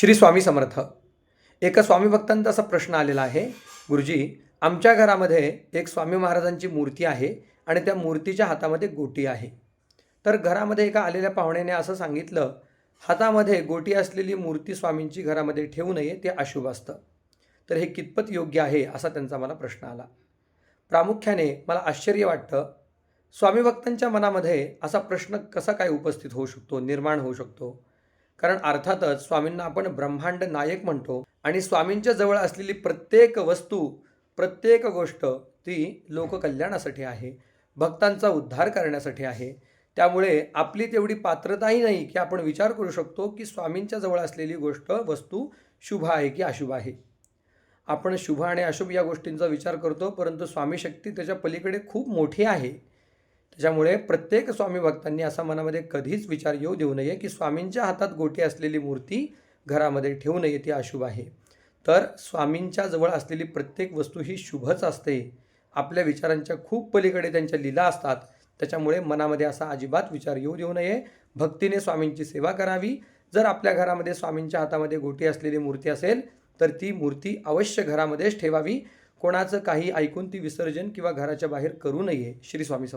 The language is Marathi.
श्री स्वामी समर्थ. एका स्वामी भक्तांचा असा प्रश्न आलेला आहे. गुरुजी आमच्या घरामध्ये एक स्वामी महाराजांची मूर्ती आहे आणि त्या मूर्तीच्या हातामध्ये गोटी आहे. तर घरामध्ये एका आलेल्या पाहुण्याने असं सांगितलं हातामध्ये गोटी असलेली मूर्ती स्वामींची घरामध्ये ठेवू नये ते अशुभ असतं. तर हे कितपत योग्य आहे? असा त्यांचा मला प्रश्न आला. प्रामुख्याने मला आश्चर्य वाटतं. स्वामी भक्तांच्या मनामध्ये असा प्रश्न कसा काय उपस्थित होऊ शकतो निर्माण होऊ शकतो? कारण अर्थातच स्वामींना आपण ब्रह्मांड नायक म्हणतो आणि स्वामींच्या जवळ असलेली प्रत्येक वस्तू प्रत्येक गोष्ट ती लोककल्याणासाठी आहे भक्तांचा उद्धार करण्यासाठी आहे. त्यामुळे आपली तेवढी पात्रताही नाही की आपण विचार करू शकतो की स्वामींच्या जवळ असलेली गोष्ट वस्तू शुभ आहे की अशुभ आहे. आपण शुभ आणि अशुभ या गोष्टींचा विचार करतो परंतु स्वामी शक्ती त्याच्या पलीकडे खूप मोठी आहे. त्याच्यामुळे प्रत्येक स्वामी भक्तांनी असा मनामध्ये कधीच विचार येऊ देऊ नये की स्वामींच्या हातात गोटी असलेली मूर्ती घरामध्ये ठेवू नये ती अशुभ आहे. तर स्वामींच्या जवळ असलेली प्रत्येक वस्तू ही शुभच असते. आपल्या विचारांच्या खूप पलीकडे त्यांच्या लीला असतात. त्याच्यामुळे मनामध्ये असा अजिबात विचार येऊ देऊ नये. भक्तीने स्वामींची सेवा करावी. जर आपल्या घरामध्ये स्वामींच्या हातामध्ये गोटी असलेली मूर्ती असेल तर ती मूर्ती अवश्य घरामध्येच ठेवावी. कोणाचं काही ऐकून ती विसर्जन किंवा घराच्या बाहेर करू नये. श्री स्वामी समर्थ.